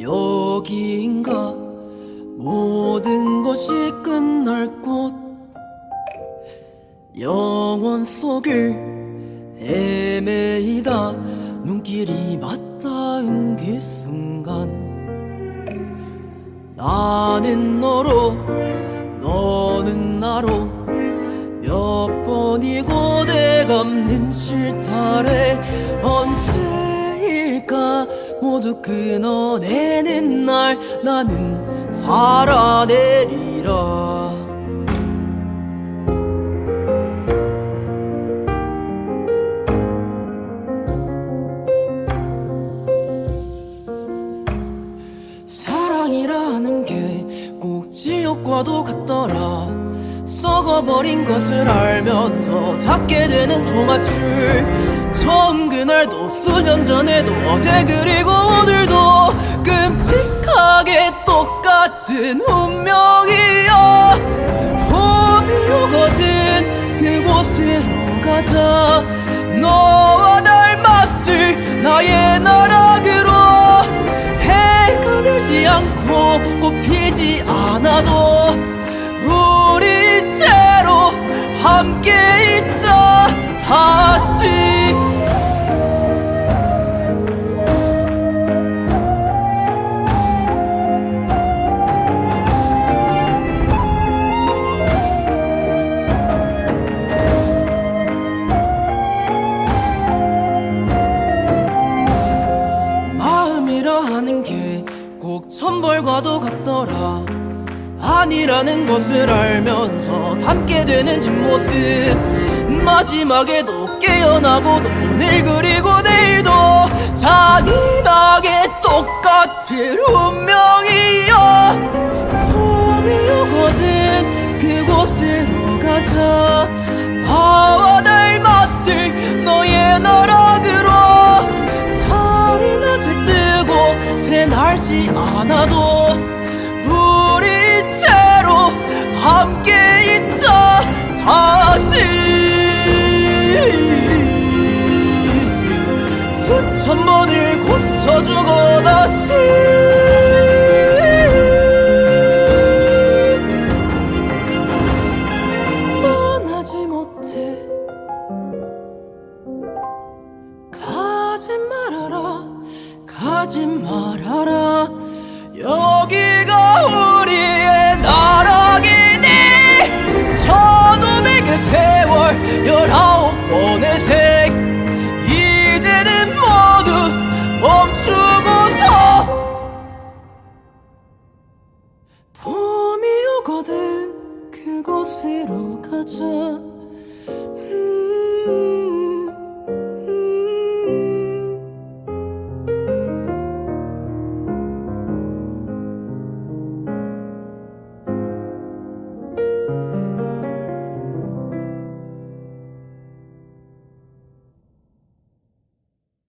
여기인가 모든 것이 끝날 곳. 영원 속을 헤매이다. 눈길이 맞닿은 그 순간 나는 너로 너는 나로 몇 번이고 내감는 실타래 언제 일까 모두 끊어내는 날 나는 살아내리라. 사랑이라는 게 꼭 지옥과도 같더라 썩어버린 것을 알면서 잡게 되는 동화줄 처음 그날도 수년 전에도 어제 그리고 오늘도 끔찍하게 똑같은 운명이 천벌과도 같더라. 아니라는 것을 알면서 담게 되는 뒷모습. 마지막에도 깨어나고 도 오늘 그리고 내일도 잔인하게 똑같은 운명 새 날지 않아도 우리 이제로 함께 있자 다시. 수천 번을 고쳐주고 다시 가지 말아라. 여기가 우리의 나락이니. 천오백의 세월 열아홉 번의 생 이제는 모두 멈추고서 봄이 오거든 그곳으로 가자. 음